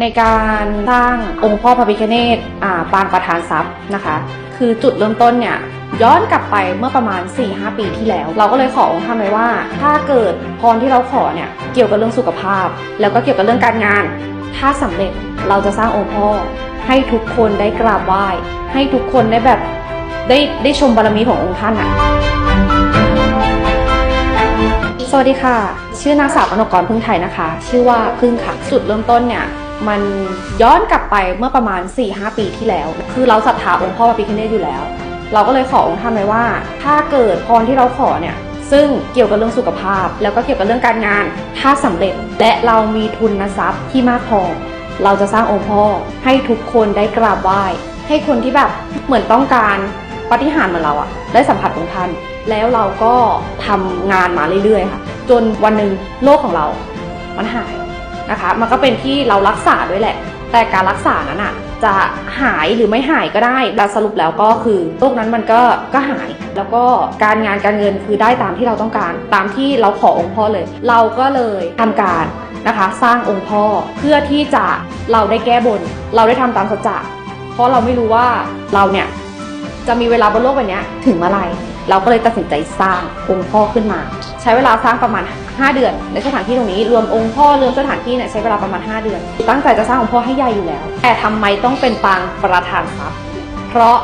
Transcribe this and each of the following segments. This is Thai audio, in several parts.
ในการสร้างองค์พ่อพระพิฆเนศอ่าปางประธานทรัพย์นะคะ คือจุดเริ่มต้นเนี่ยย้อนกลับไปเมื่อประมาณ 4-5 ปีที่แล้ว เราก็เลยขอองค์ท่านไว้ว่า ถ้าเกิดพรที่เราขอเนี่ยเกี่ยวกับเรื่องสุขภาพ แล้วก็เกี่ยวกับเรื่องการงาน ถ้าสำเร็จเราจะสร้างองค์พ่อ ให้ทุกคนได้กราบไหว้ ให้ทุกคนได้แบบได้ได้ชมบารมีขององค์ท่านอะสวัสดีค่ะ ชื่อนางสาวกนกกรพึ่งไทยนะคะ ชื่อว่าพึ่งค่ะจุดเริ่มต้นเนี่ย มันย้อนกลับไปเมื่อประมาณ 4-5 ปีที่แล้ว คือเราศรัทธาองค์พ่อพระพิฆเนศอยู่แล้ว เราก็เลยขอองค์ท่านไว้ว่า ถ้าเกิดพรที่เราขอเนี่ยซึ่งเกี่ยวกับเรื่องสุขภาพ แล้วก็เกี่ยวกับเรื่องการงาน ถ้าสำเร็จและเรามีทุนทรัพย์ที่มากพอเราจะสร้างองค์พ่อให้ทุกคนได้กราบไหว้ ให้คนที่แบบเหมือนต้องการปฏิหารเหมือนเราอะได้สัมผัสองค์ท่าน แล้วเราก็ทำงานมาเรื่อยๆค่ะ จนวันหนึ่งโรคของเรา มันหาย นะคะ มันก็เป็นที่เรารักษาด้วยแหละ แต่การรักษานั้นอะจะหายหรือไม่หายก็ได้แต่สรุปแล้วก็คือโรคนั้นมันก็ก็หาย แล้วก็การงานการเงินคือได้ตามที่เราต้องการ ตามที่เราขอองค์พ่อเลย เราก็เลยทำการนะคะสร้างองค์พ่อเพื่อที่จะเราได้แก้บน เราได้ทำตามสัจจะเพราะเราไม่รู้ว่าเราเนี่ยจะมีเวลาบนโลกใบนี้ถึงเมื่อไหร่ เราก็เลยตัดสินใจสร้างองค์พ่อขึ้นมา ใช้เวลาสร้างประมาณ 5 เดือน ในสถานที่ตรงนี้รวมองค์พ่อรวมสถานที่เนี่ยใช้เวลาประมาณ 5 เดือน ตั้งใจจะสร้างองค์พ่อให้ใหญ่อยู่แล้ว แต่ทำไมต้องเป็นปางประธานทรัพย์ เพราะ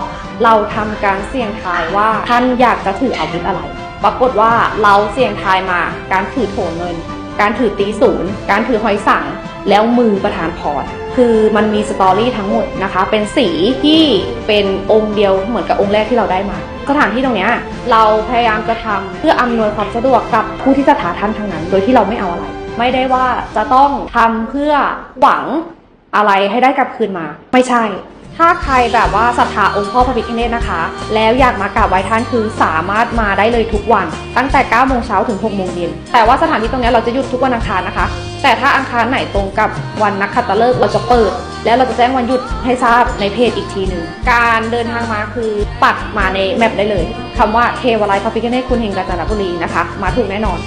เราทำการเสี่ยงทายว่าท่านอยากจะถืออาวุธอะไร ปรากฏว่าเราเสี่ยงทายมาการถือโถเงิน การถือตีศูนย์การถือหอยสัง แล้วมือประธานพรคือมันมีสตอรี่ทั้งหมดนะคะ เป็นสีที่เป็นองค์เดียวเหมือนกับองค์แรกที่เราได้มาสถานที่ตรงนี้เราพยายามจะทำเพื่ออำนวยความสะดวกกับผู้ที่จะถาท่านทั้งนั้น โดยที่เราไม่เอาอะไร ไม่ได้ว่าจะต้องทำเพื่อหวังอะไรให้ได้กลับคืนมา ไม่ใช่ ถ้าใครแบบว่าศรัทธาองค์พ่อพระพิฆเนศนะคะ แล้วอยากมากราบไหว้ท่านคือสามารถมาได้เลยทุกวัน ตั้งแต่9โมงเช้าถึง6โมงเย็นแต่ว่าสถานที่ตรงนี้เราจะหยุดทุกวันอังคารนะคะ แต่ถ้าอังคารไหนตรงกับวันนักขัตฤกษ์เราจะเปิด แล้วเราจะแจ้งวันหยุดให้ทราบในเพจอีกทีหนึ่งการเดินทางมาคือปักมาในแมปได้เลยคำว่าเทวไลยพระพิฆเนศคุณเฮงกาญจนบุรีนะคะ มาถูกแน่นอน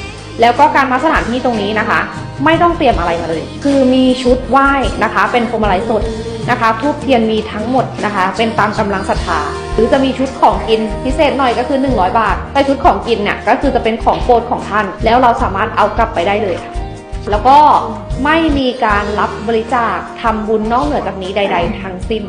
แล้วก็การมาสถานที่ตรงนี้นะคะ ไม่ต้องเตรียมอะไรมาเลย คือมีชุดไหว้นะคะ เป็นพวงมาลัยสดนะคะทูบเทียนมีทั้งหมดนะคะ เป็นตามกำลังศรัทธาหรือจะมีชุดของกินพิเศษหน่อยก็คือ 100 บาทแต่ชุดของกินเนี่ยก็คือจะเป็นของโปรดของท่าน แล้วเราสามารถเอากลับไปได้เลยค่ะแล้วก็ไม่มีการรับบริจาคทำบุญนอกเหนือจากนี้ใด ๆ ทั้งสิ้น